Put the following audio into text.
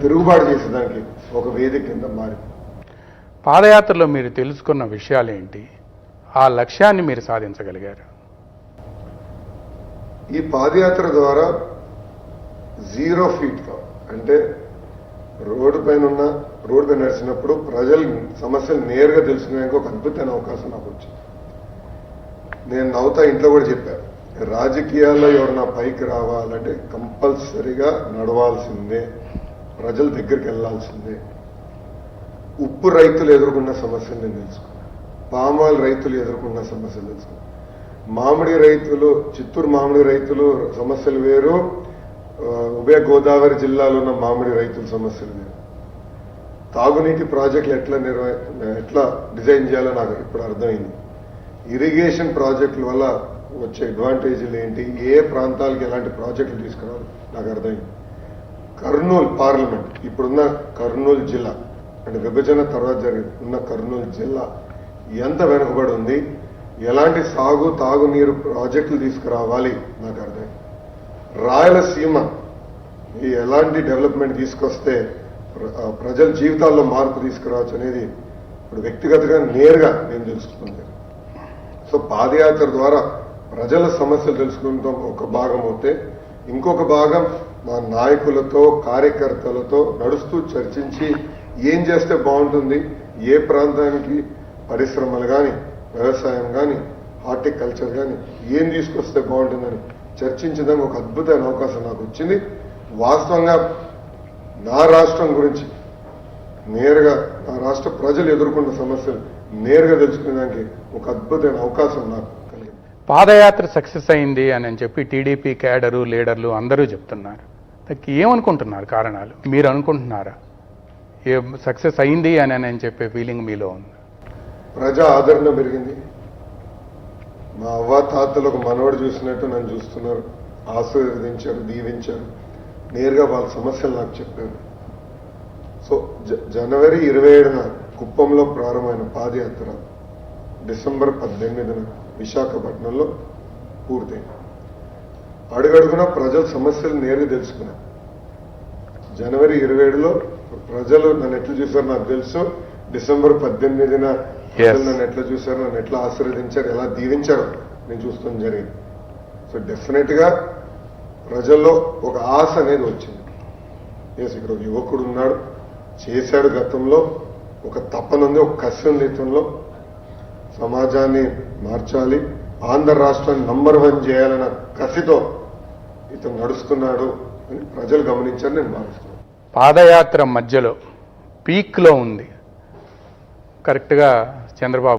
తిరుగుబాటు చేసేదానికి ఒక వేదిక కింద మారింది పాదయాత్రలో మీరు తెలుసుకున్న విషయాలు ఏంటి ఆ లక్ష్యాన్ని మీరు సాధించగలిగారు. ఈ పాదయాత్ర ద్వారా జీరో ఫీట్తో అంటే రోడ్డు పైన ఉన్న రోడ్డు పైన నడిచినప్పుడు ప్రజలు సమస్యలు నేరుగా తెలుసుకునేందుకు ఒక అద్భుతమైన అవకాశం నాకు వచ్చింది. నేను నవ్వుతా ఇంట్లో కూడా చెప్పాను రాజకీయాల్లో ఎవరైనా పైకి రావాలంటే కంపల్సరీగా నడవాల్సిందే. ప్రజల దగ్గరికి వెళ్ళాల్సిందే ఉప్పు రైతులు ఎదుర్కొన్న సమస్యలు నేను తెలుసుకున్నాను పామాయిల్ రైతులు ఎదుర్కొన్న సమస్యలు తెలుసుకున్నాను మామిడి రైతులు చిత్తూరు మామిడి రైతులు సమస్యలు వేరు. ఉభయ గోదావరి జిల్లాలో ఉన్న మామిడి రైతుల సమస్యలు వేరు. తాగునీటి ప్రాజెక్టులు ఎట్లా నిర్వ ఎట్లా డిజైన్ చేయాలో నాకు ఇప్పుడు అర్థమైంది. ఇరిగేషన్ ప్రాజెక్టుల వల్ల వచ్చే అడ్వాంటేజీలు ఏంటి? ఏ ప్రాంతాలకు ఎలాంటి ప్రాజెక్టులు తీసుకురావాలి నాకు అర్థమైంది. కర్నూలు పార్లమెంట్ ఇప్పుడున్న కర్నూలు జిల్లా. అంటే విభజన తర్వాత జరిగి ఉన్న కర్నూలు జిల్లా ఎంత వెనుకబడి ఉంది? ఎలాంటి సాగు తాగునీరు ప్రాజెక్టులు తీసుకురావాలి? నాకు అర్థం. రాయలసీమ ఈ ఎలాంటి డెవలప్మెంట్ తీసుకొస్తే ప్ర- ప్రజల జీవితాల్లో మార్పు తీసుకురావచ్చు అనేది ఇప్పుడు వ్యక్తిగతంగా నేరుగా నేను తెలుసుకుంది సో పాదయాత్ర ద్వారా ప్రజల సమస్యలు తెలుసుకుంటాం. ఒక భాగం అవుతే ఇంకొక భాగం మా నాయకులతో కార్యకర్తలతో నడుస్తూ చర్చించి ఏం చేస్తే బాగుంటుంది ఏ ప్రాంతానికి పరిశ్రమలు కానీ వ్యవసాయం కానీ హార్టికల్చర్ కానీ ఏం తీసుకొస్తే బాగుంటుందని చర్చించడానికి ఒక అద్భుతమైన అవకాశం నాకు వచ్చింది. వాస్తవంగా నా రాష్ట్రం గురించి నేరుగా నా రాష్ట్ర ప్రజలు ఎదుర్కొన్న సమస్యలు నేరుగా తెలుసుకునేదానికి ఒక అద్భుతమైన అవకాశం నాకు పాదయాత్ర సక్సెస్ అయింది అని చెప్పి టీడీపీ క్యాడరు లీడర్లు అందరూ చెప్తున్నారు. ఏమనుకుంటున్నారు కారణాలు? మీరు అనుకుంటున్నారా? ఏ సక్సెస్ అయింది అని అని చెప్పే ఫీలింగ్ మీలో ఉంది. ప్రజా ఆదరణ పెరిగింది. మా అవ్వ తాతలకు ఒక మనవడు చూసినట్టు నన్ను చూస్తున్నారు. ఆశీర్వదించారు దీవించారు. నేరుగా వాళ్ళ సమస్యలు నాకు చెప్పారు. సో జ- జనవరి ఇరవై ఏడున కుప్పంలో ప్రారంభమైన పాదయాత్ర డిసెంబర్ పద్దెనిమిదిన విశాఖపట్నంలో పూర్తయింది. అడుగడుగున ప్రజల సమస్యలు నేరుగా తెలుసుకున్నా. జనవరి ఇరవై ఏడులో ప్రజలు నన్ను ఎట్లా చూశారో నాకు తెలుసు. డిసెంబర్ పద్దెనిమిదిన ప్రజలు నన్ను ఎట్లా చూశారో నన్ను ఎట్లా ఆశీర్వదించారు ఎలా దీవించారో నేను చూస్తాం జరిగింది. సో డెఫినెట్గా ప్రజల్లో ఒక ఆశ అనేది వచ్చింది. ఎస్ ఇక్కడ ఒక యువకుడు ఉన్నాడు. చేశాడు గతంలో ఒక తపన ఉంది ఒక కసి ఉంది ఇతనిలో. సమాజాన్ని మార్చాలి ఆంధ్ర రాష్ట్రాన్ని నంబర్ వన్ చేయాలన్న కసితో ఇతను నడుస్తున్నాడు అని ప్రజలు గమనించారు నేను భావిస్తున్నాను. పాదయాత్ర మధ్యలో పీక్లో ఉంది. కరెక్ట్గా చంద్రబాబు